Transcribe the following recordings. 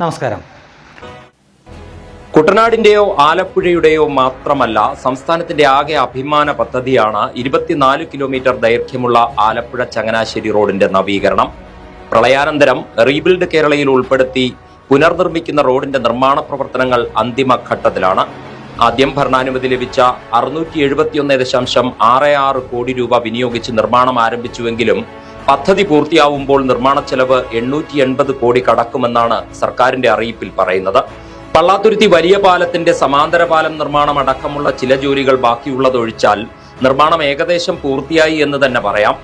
നമസ്കാരം. കുട്ടനാടിന്റെയോ ആലപ്പുഴയുടെയോ മാത്രമല്ല സംസ്ഥാനത്തിന്റെ ആകെ അഭിമാന പദ്ധതിയാണ് ഇരുപത്തിനാല് കിലോമീറ്റർ ദൈർഘ്യമുള്ള ആലപ്പുഴ ചങ്ങനാശ്ശേരി റോഡിന്റെ നവീകരണം. പ്രളയാനന്തരം റീബിൽഡ് കേരളയിൽ ഉൾപ്പെടുത്തി പുനർനിർമ്മിക്കുന്ന റോഡിന്റെ നിർമ്മാണ പ്രവർത്തനങ്ങൾ അന്തിമഘട്ടത്തിലാണ്. ആദ്യം ഭരണാനുമതി ലഭിച്ച അറുന്നൂറ്റി എഴുപത്തിയൊന്ന് ദശാംശം ആറ് ആറ് കോടി രൂപ വിനിയോഗിച്ച് നിർമ്മാണം ആരംഭിച്ചുവെങ്കിലും പദ്ധതി പൂർത്തിയാവുമ്പോൾ നിർമ്മാണ ചെലവ് എണ്ണൂറ്റി എൺപത് കോടി കടക്കുമെന്നാണ് സർക്കാരിന്റെ അറിയിപ്പിൽ പറയുന്നത്. പള്ളാത്തുരുത്തി വലിയ പാലത്തിന്റെ സമാന്തര പാലം നിർമ്മാണം അടക്കമുള്ള ചില ജോലികൾ ബാക്കിയുള്ളതൊഴിച്ചാൽ നിർമ്മാണം ഏകദേശം പൂർത്തിയായി എന്ന് തന്നെ പറയാം.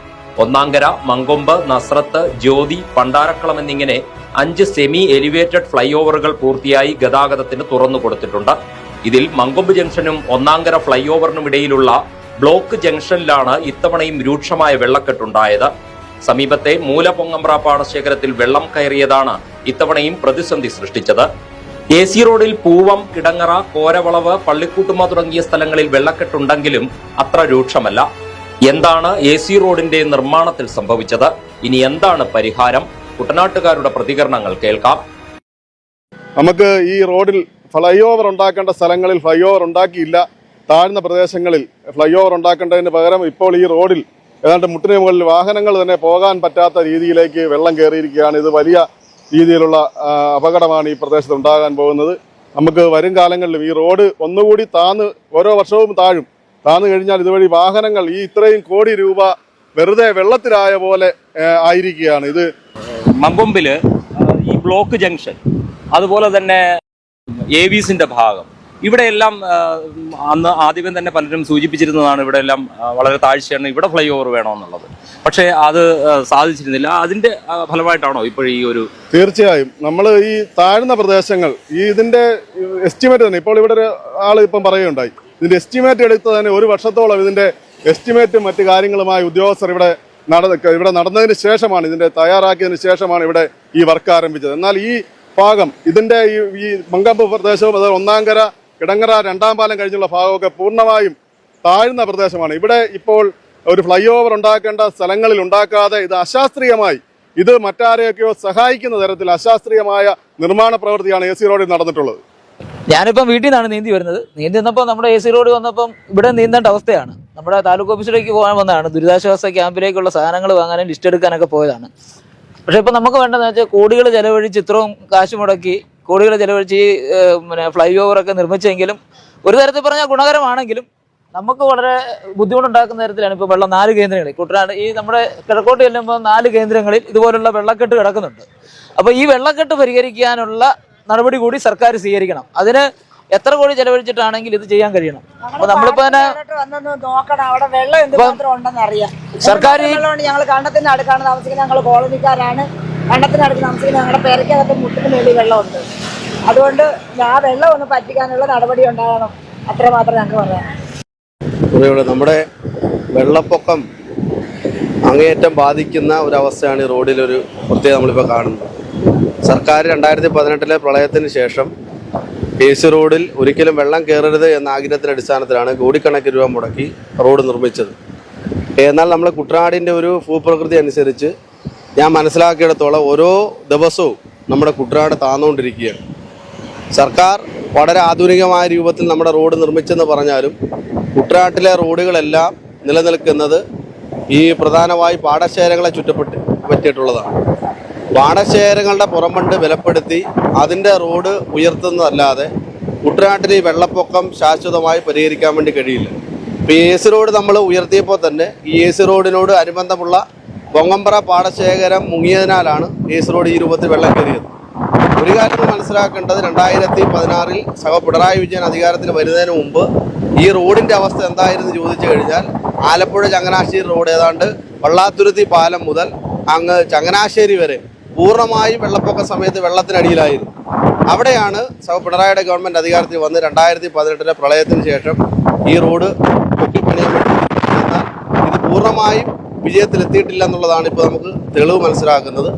ഒന്നാങ്കര മങ്കൊമ്പ് നസ്രത്ത് ജ്യോതി പണ്ടാരക്കളം എന്നിങ്ങനെ അഞ്ച് സെമി എലിവേറ്റഡ് ഫ്ലൈ ഓവറുകൾ പൂർത്തിയായി ഗതാഗതത്തിന് തുറന്നു കൊടുത്തിട്ടുണ്ട്. ഇതിൽ മങ്കൊമ്പ് ജംഗ്ഷനും ഒന്നാങ്കര ഫ്ലൈ ഓവറിനും ഇടയിലുള്ള ബ്ലോക്ക് ജംഗ്ഷനിലാണ് ഇത്തവണയും രൂക്ഷമായ വെള്ളക്കെട്ടുണ്ടായത് സമീപത്തെ മൂലപൊങ്ങമ്പ്ര പാടശേഖരത്തിൽ വെള്ളം കയറിയതാണ് ഇത്തവണയും പ്രതിസന്ധി സൃഷ്ടിച്ചത്. എ സി റോഡിൽ പൂവം കിടങ്ങറ കോരവളവ് പള്ളിക്കൂട്ടുമ തുടങ്ങിയ സ്ഥലങ്ങളിൽ വെള്ളക്കെട്ടുണ്ടെങ്കിലും അത്ര രൂക്ഷമല്ല. എന്താണ് എ സി റോഡിന്റെ നിർമ്മാണത്തിൽ സംഭവിച്ചത്? ഇനി എന്താണ് പരിഹാരം? കുട്ടനാട്ടുകാരുടെ പ്രതികരണങ്ങൾ കേൾക്കാം. നമുക്ക് ഈ റോഡിൽ ഫ്ലൈ ഓവർ ഉണ്ടാക്കേണ്ട സ്ഥലങ്ങളിൽ ഫ്ലൈ ഓവർ ഉണ്ടാക്കിയില്ല. താഴ്ന്ന പ്രദേശങ്ങളിൽ ഫ്ലൈ ഓവർ ഉണ്ടാക്കേണ്ടതിന് പകരം ഇപ്പോൾ ഈ റോഡിൽ ഏതാണ്ട് മുട്ടിന് മുകളിൽ വാഹനങ്ങൾ തന്നെ പോകാൻ പറ്റാത്ത രീതിയിലേക്ക് വെള്ളം കയറിയിരിക്കുകയാണ്. ഇത് വലിയ രീതിയിലുള്ള അപകടമാണ് ഈ പ്രദേശത്ത് ഉണ്ടാകാൻ പോകുന്നത്. നമുക്ക് വരും കാലങ്ങളിലും ഈ റോഡ് ഒന്നുകൂടി താന്ന് ഓരോ വർഷവും താഴും. താന്നു കഴിഞ്ഞാൽ ഇതുവഴി വാഹനങ്ങൾ ഈ ഇത്രയും കോടി രൂപ വെറുതെ വെള്ളത്തിലായ പോലെ ആയിരിക്കുകയാണ്. ഇത് മങ്കൊമ്പിൽ ഈ ബ്ലോക്ക് ജംഗ്ഷൻ അതുപോലെ തന്നെ എ ഭാഗം ഇവിടെയെല്ലാം അന്ന് ആദ്യമേ തന്നെ പലരും സൂചിപ്പിച്ചിരുന്നതാണ് ഇവിടെയെല്ലാം വളരെ താഴ്ചയാണ് ഇവിടെ ഫ്ലൈ ഓവർ വേണമെന്നുള്ളത്. പക്ഷേ അത് സാധിച്ചിരുന്നില്ല. അതിന്റെ ഫലമായിട്ടാണോ ഇപ്പോൾ ഈ ഒരു തീർച്ചയായും. നമ്മൾ ഈ താഴ്ന്ന പ്രദേശങ്ങൾ ഈ ഇതിന്റെ എസ്റ്റിമേറ്റ് തന്നെ ഇപ്പോൾ ഇവിടെ ഒരു ആൾ ഇപ്പം പറയുകയുണ്ടായി. ഇതിന്റെ എസ്റ്റിമേറ്റ് എടുത്ത് തന്നെ ഒരു വർഷത്തോളം ഇതിന്റെ എസ്റ്റിമേറ്റും മറ്റു കാര്യങ്ങളുമായി ഉദ്യോഗസ്ഥർ ഇവിടെ നട ഇവിടെ നടന്നതിന് ശേഷമാണ് ഇതിന്റെ തയ്യാറാക്കിയതിന് ശേഷമാണ് ഇവിടെ ഈ വർക്ക് ആരംഭിച്ചത്. എന്നാൽ ഈ ഭാഗം ഇതിന്റെ ഈ ഈ മങ്കമ്പ് പ്രദേശവും അതായത് ഒന്നാംകര കിടങ്ങറ രണ്ടാം പാലം കഴിഞ്ഞുള്ള ഭാഗമൊക്കെ പൂർണമായും താഴ്ന്ന പ്രദേശമാണ്. ഇവിടെ ഇപ്പോൾ ഒരു ഫ്ലൈ ഓവർ ഉണ്ടാക്കേണ്ട സ്ഥലങ്ങളിൽ ഉണ്ടാക്കാതെ ഇത് അശാസ്ത്രീയമായി ഇത് മറ്റാരെയൊക്കെയോ സഹായിക്കുന്ന തരത്തിൽ അശാസ്ത്രീയമായ നിർമ്മാണ പ്രവൃത്തിയാണ് എ സി റോഡിൽ നടന്നിട്ടുള്ളത്. ഞാനിപ്പം വീട്ടിൽ നിന്നാണ് നീന്തി വരുന്നത്. നീന്തി നിന്നപ്പോൾ നമ്മുടെ എ സി റോഡ് വന്നപ്പം ഇവിടെ നീന്തേണ്ട അവസ്ഥയാണ്. നമ്മുടെ താലൂക്ക് ഓഫീസിലേക്ക് പോകാൻ വന്നതാണ്. ദുരിതാശ്വാസ ക്യാമ്പിലേക്കുള്ള സാധനങ്ങൾ വാങ്ങാനും ലിസ്റ്റ് എടുക്കാനൊക്കെ പോയതാണ്. പക്ഷേ ഇപ്പം നമുക്ക് വേണ്ടതെന്ന് വെച്ചാൽ കോടികൾ ചെലവഴിച്ച് ഇത്രയും കാശ് മുടക്കി കോടികൾ ചെലവഴിച്ച് ഈ പിന്നെ ഫ്ലൈ ഓവറൊക്കെ നിർമ്മിച്ചെങ്കിലും ഒരു തരത്തിൽ പറഞ്ഞാൽ ഗുണകരമാണെങ്കിലും നമുക്ക് വളരെ ബുദ്ധിമുട്ടുണ്ടാക്കുന്ന തരത്തിലാണ് ഇപ്പോൾ വെള്ളം നാല് കേന്ദ്രങ്ങളിൽ. കുട്ടനാട് ഈ നമ്മുടെ കിഴക്കോട്ട് ചെല്ലുമ്പോൾ നാല് കേന്ദ്രങ്ങളിൽ ഇതുപോലുള്ള വെള്ളക്കെട്ട് കിടക്കുന്നുണ്ട്. അപ്പോൾ ഈ വെള്ളക്കെട്ട് പരിഹരിക്കാനുള്ള നടപടി കൂടി സർക്കാർ സ്വീകരിക്കണം. അതിന് എത്ര കോടി ചെലവഴിച്ചിട്ടാണെങ്കിൽ ഇത് ചെയ്യാൻ കഴിയണം. അപ്പൊ നമ്മളിപ്പോ തന്നെ സർക്കാർ ഞങ്ങൾ കണ്ടത്തിന്റെ അടുക്കാണ് താമസിക്കുന്നത്. ഞങ്ങൾ കോളനിക്കാരാണ്. കണ്ടത്തിന്റെ താമസിക്കുന്ന ഞങ്ങളുടെ പേരയ്ക്കകത്ത് മുട്ടിന് മേളിൽ വെള്ളമുണ്ട്. അതുകൊണ്ട് ആ വെള്ളം ഒന്ന് പറ്റിക്കാനുള്ള നടപടി ഉണ്ടാകണം. അത്രമാത്രം ഞങ്ങൾക്ക് പറയാം നമ്മുടെ വെള്ളപ്പൊക്കം അങ്ങേയറ്റം ബാധിക്കുന്ന ഒരവസ്ഥയാണ് ഈ റോഡിലൊരു പ്രത്യേകത നമ്മളിപ്പോൾ കാണുന്നത്. സർക്കാർ രണ്ടായിരത്തി പതിനെട്ടിലെ പ്രളയത്തിന് ശേഷം കെ സി റോഡിൽ ഒരിക്കലും വെള്ളം കയറരുത് എന്ന ആഗ്രഹത്തിന്റെ അടിസ്ഥാനത്തിലാണ് കോടിക്കണക്കിന് രൂപ മുടക്കി റോഡ് നിർമ്മിച്ചത്. എന്നാൽ നമ്മൾ കുട്ടനാടിന്റെ ഒരു ഭൂപ്രകൃതി അനുസരിച്ച് ഞാൻ മനസ്സിലാക്കിയിടത്തോളം ഓരോ ദിവസവും നമ്മുടെ കുട്ടനാട് താന്നുകൊണ്ടിരിക്കുകയാണ് സർക്കാർ വളരെ ആധുനികമായ രൂപത്തിൽ നമ്മുടെ റോഡ് നിർമ്മിച്ചെന്ന് പറഞ്ഞാലും കുട്ടനാട്ടിലെ റോഡുകളെല്ലാം നിലനിൽക്കുന്നത് ഈ പ്രധാനമായി പാടശേഖരങ്ങളെ ചുറ്റപ്പെട്ട് പറ്റിയിട്ടുള്ളതാണ്. പാടശേഖരങ്ങളുടെ പുറമ്പണ്ട് വിലപ്പെടുത്തി അതിന്റെ റോഡ് ഉയർത്തുന്നതല്ലാതെ കുട്ടനാട്ടിൽ ഈ വെള്ളപ്പൊക്കം ശാശ്വതമായി പരിഹരിക്കാൻ വേണ്ടി കഴിയില്ല. ഇപ്പോൾ എ സി റോഡ് നമ്മൾ ഉയർത്തിയപ്പോൾ തന്നെ ഈ എ സി റോഡിനോട് അനുബന്ധമുള്ള പൊങ്ങമ്പറ പാടശേഖരം മുങ്ങിയതിനാലാണ് എ റോഡ് ഈ രൂപത്തിൽ വെള്ളം കയറിയത് ഒരു കാര്യം മനസ്സിലാക്കേണ്ടത് രണ്ടായിരത്തി പതിനാറിൽ സഹ പിണറായി വിജയൻ അധികാരത്തിൽ വരുന്നതിന് മുമ്പ് ഈ റോഡിന്റെ അവസ്ഥ എന്തായിരുന്നു ചോദിച്ചു കഴിഞ്ഞാൽ ആലപ്പുഴ ചങ്ങനാശ്ശേരി റോഡ് ഏതാണ്ട് വള്ളാത്തുരുത്തി പാലം മുതൽ അങ്ങ് ചങ്ങനാശ്ശേരി വരെ പൂർണമായും വെള്ളപ്പൊക്ക സമയത്ത് വെള്ളത്തിനടിയിലായിരുന്നു. അവിടെയാണ് സഹ പിണറായിയുടെ ഗവൺമെന്റ് അധികാരത്തിൽ വന്ന് രണ്ടായിരത്തി പതിനെട്ടിലെ പ്രളയത്തിന് ശേഷം ഈ റോഡ് പൊക്കിപ്പണിയാൻ വേണ്ടി എന്നാൽ ഇത് പൂർണമായും വിജയത്തിലെത്തിയിട്ടില്ല എന്നുള്ളതാണ് ഇപ്പോൾ നമുക്ക് തെളിവ് മനസ്സിലാക്കുന്നത്.